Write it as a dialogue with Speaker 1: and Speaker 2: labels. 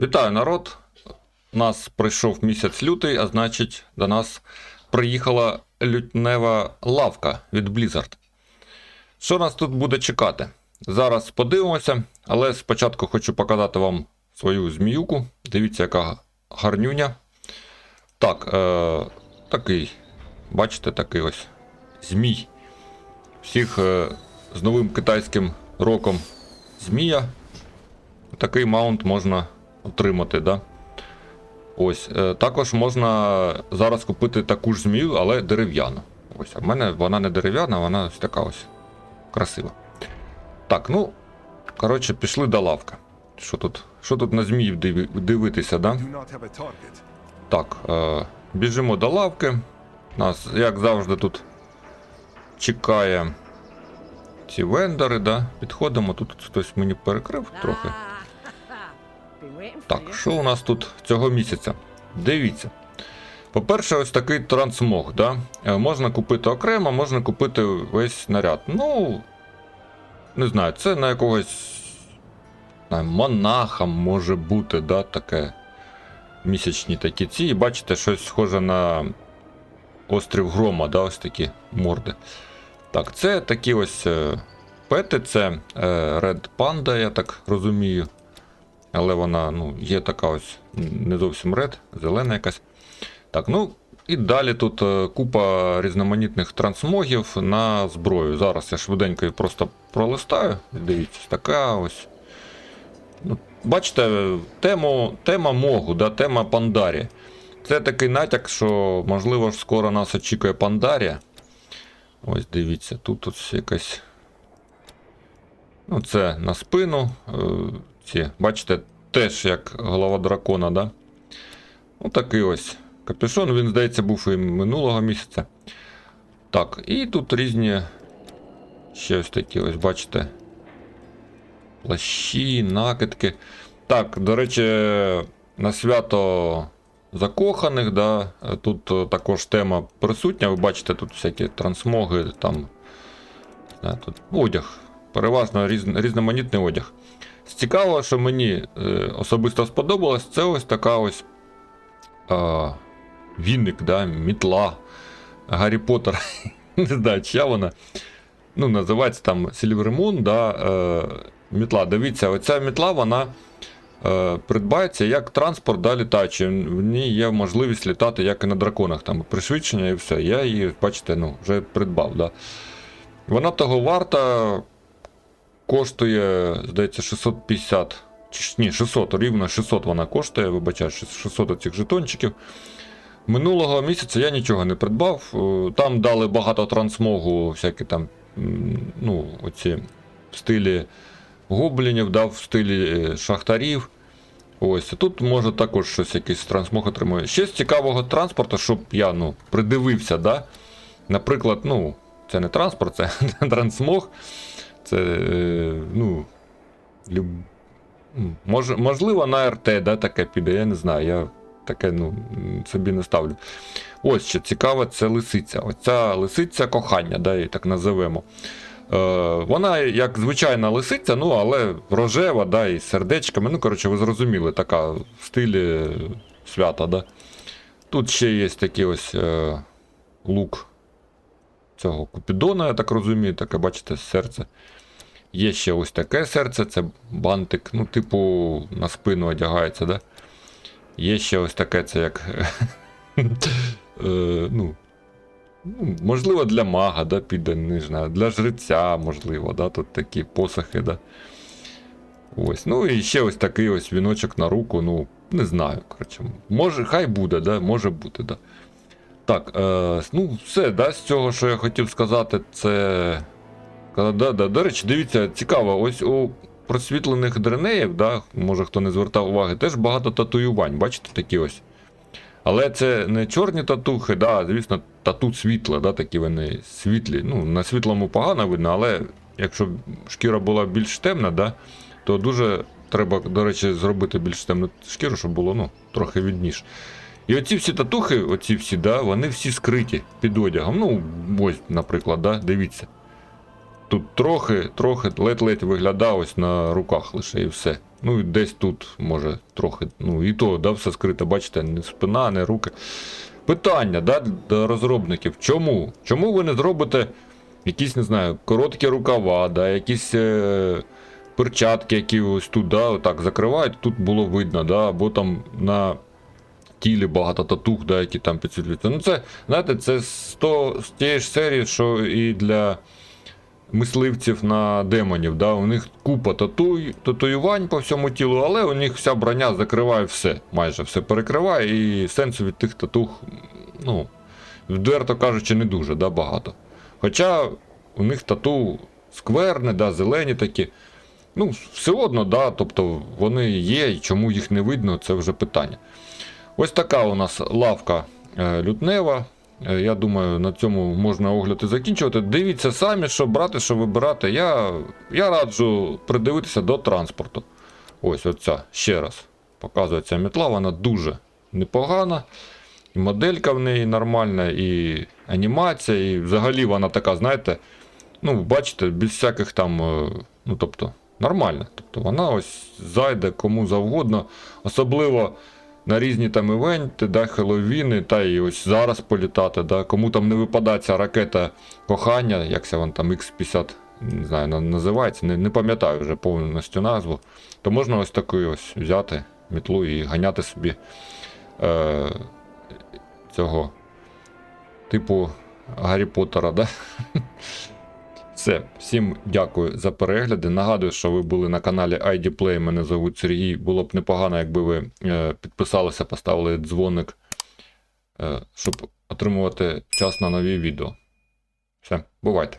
Speaker 1: Вітаю народ! У нас прийшов місяць лютий, а значить, до нас приїхала лютнева лавка від Blizzard. Що нас тут буде чекати? Зараз подивимося, але спочатку хочу показати вам свою зміюку. Дивіться, яка гарнюня. Так, е, такий, бачите, такий ось змій. Всіх е, з новим китайським роком змія. Такий маунт можна отримати, да? Ось. Е, також можна зараз купити таку ж змію, але дерев'яну. Ось, а в мене вона не дерев'яна, вона ось така ось красива. Так, ну, коротше, пішли до лавки. Що тут? Що тут на зміїв диви- дивитися, да? Так, е, біжимо до лавки. Нас, як завжди, тут чекає ці вендори, да? Підходимо, тут хтось мені перекрив трохи. Так, що у нас тут цього місяця? Дивіться. По-перше, ось такий трансмог, да? Е, Можна купити окремо, можна купити весь наряд. Ну, не знаю, це на якогось знаю, монаха може бути, да, таке. Місячні такі ці. І бачите, щось схоже на острів Грома, да, ось такі морди. Так, це такі ось е, пети, це е, Red Panda, я так розумію. Але вона ну, є така ось не зовсім ред, зелена якась. Так, ну і далі тут е, купа різноманітних трансмогів на зброю. Зараз я швиденько її просто пролистаю. Дивіться, така ось. Ну, бачите, тему, тема Могу, да, тема Пандарі. Це такий натяк, що можливо ж скоро нас очікує Пандарія. Ось дивіться, тут ось якась. Ну, це на спину. Ці, бачите, теж як голова дракона, да? Ну, такий ось капюшон, він, здається, був і минулого місяця. Так, і тут різні. Ще ось такі, ось, бачите. Плащі, накидки. Так, до речі, на свято закоханих, да, тут е, також тема присутня. Ви бачите, тут всякі трансмоги, там да, тут одяг. Переважно різ, різноманітний одяг. З цікавого, що мені е, особисто сподобалось, це ось така ось е, віник, да, мітла. Гаррі Поттер. Не знаю, чия вона. Ну, називається там Silver Moon, да, е, мітла. Дивіться, оця мітла, вона е, придбається як транспорт да, літаючий. В ній є можливість літати, як і на драконах, там пришвидшення і все. Я її, бачите, ну, вже придбав. Да. Вона того варта, коштує, здається, 650. Чи ні, 600, рівно 600 вона коштує, вибачаю, 600 цих жетончиків. Минулого місяця я нічого не придбав. Е, Там дали багато трансмогу, всякі там, ну, оці в стилі гоблінів, да, в стилі е, шахтарів. Ось, тут може також щось якийсь трансмог отримує. Ще з цікавого транспорту, щоб я ну, придивився, да? наприклад, ну, це не транспорт, це трансмог. Це, е, ну, люб... мож, можливо, на РТ, да, таке піде, я не знаю. Я таке ну, собі не ставлю. Ось що цікаве, це лисиця. Оця лисиця кохання, да, її так називемо. Е, вона як звичайна лисиця, ну, але рожева, да, і сердечками. Ну, коротше, ви зрозуміли, така в стилі свята. Да. Тут ще є такий ось е, лук цього Купідона, я так розумію, таке, бачите, серце. Є ще ось таке серце, це бантик, ну, типу, на спину одягається, да? Є ще ось таке, це як. е, ну, можливо, для мага, да, піде, не знаю, для жреця, можливо, да, тут такі посохи, да. Ось. Ну і ще ось такий ось віночок на руку, ну, не знаю. коротше, Може, хай буде, да, може бути, да. Так, е, ну, все, да, з цього, що я хотів сказати, це. Да, да, до речі, дивіться, цікаво, ось у просвітлених дренеїв, да, може хто не звертав уваги, теж багато татуювань, бачите, такі ось. Але це не чорні татухи, да, звісно, тату світла, да, такі вони світлі. Ну, на світлому погано видно, але якщо шкіра була більш темна, да, то дуже треба, до речі, зробити більш темну шкіру, щоб було ну, трохи відніше. І оці всі татухи, оці всі, да, вони всі скриті під одягом. Ну, ось, наприклад, да, дивіться. тут трохи, трохи ледь-ледь виглядає ось на руках лише і все. Ну і десь тут, може, трохи, ну і то, да, все скрито, бачите, не спина, не руки. Питання, да, до розробників. Чому? Чому ви не зробите якісь, не знаю, короткі рукава, да, якісь е, перчатки, які ось тут, да, отак закривають, тут було видно, да, або там на тілі багато татух, да, які там підсвітлюються. Ну, це, знаєте, це з, то, з тієї ж серії, що і для мисливців на демонів. Да? У них купа татуй, татуювань по всьому тілу, але у них вся броня закриває все, майже все перекриває, і сенсу від тих татух, ну, відверто кажучи, не дуже да, багато. Хоча у них тату скверне, да, зелені такі. Ну, все одно, да, тобто вони є, і чому їх не видно, це вже питання. Ось така у нас лавка е, лютнева. Е, Я думаю, на цьому можна огляд і закінчувати. Дивіться самі, що брати, що вибирати. Я, я раджу придивитися до транспорту. Ось оця ще раз. Показує ця мітла, вона дуже непогана. І моделька в неї нормальна, і анімація, і взагалі вона така, знаєте, ну, бачите, без всяких там. е, Ну, тобто, нормальна. Тобто вона ось зайде кому завгодно. Особливо на різні там івенти, да, Хеллоуіни, та і ось зараз політати, да, кому там не випадає ця ракета кохання, як це вон там X50, не знаю, називається, не, не пам'ятаю вже повністю назву, то можна ось таку ось взяти мітлу і ганяти собі е, цього типу Гаррі Поттера, да? Все, всім дякую за перегляди. Нагадую, що ви були на каналі ID Play. Мене звуть Сергій. Було б непогано, якби ви е, підписалися, поставили дзвоник, е, щоб отримувати час на нові відео. Все, бувайте.